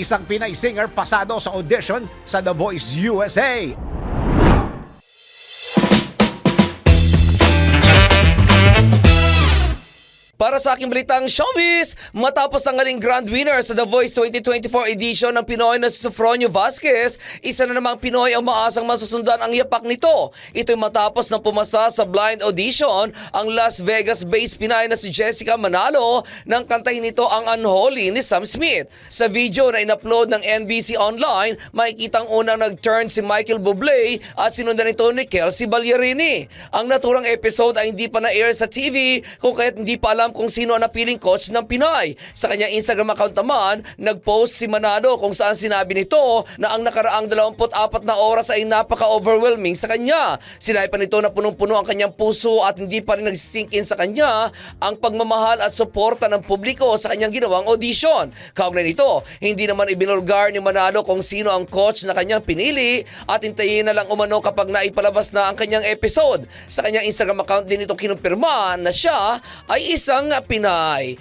isang Pinay singer pasado sa audition sa The Voice USA. Para sa aking balitang showbiz, matapos ang galing grand winner sa The Voice 2024 edition ng Pinoy na si Sofronio Vasquez, isa na namang Pinoy ang maasang masusundan ang yapak nito. Ito'y matapos na pumasa sa blind audition ang Las Vegas-based Pinay na si Jessica Manalo nang kantahin nito ang Unholy ni Sam Smith. Sa video na in-upload ng NBC Online, makikitang unang nag-turn si Michael Bublé at sinundan nito ni Kelsey Ballerini. Ang naturang episode ay hindi pa na-air sa TV kung kaya't hindi pa alam kung sino ang napiling coach ng Pinay. Sa kanyang Instagram account naman, nag-post si Manado kung saan sinabi nito na ang nakaraang 24 na oras ay napaka-overwhelming sa kanya. Sinabi pa nito na punong-puno ang kanyang puso at hindi pa rin nagsisink in sa kanya ang pagmamahal at suporta ng publiko sa kanyang ginawang audition. Kaugnay nito, hindi naman ibinulgar ni Manalo kung sino ang coach na kanyang pinili at hintayin na lang umano kapag naipalabas na ang kanyang episode. Sa kanyang Instagram account din ito kinumpirma na siya ay isang Pinay.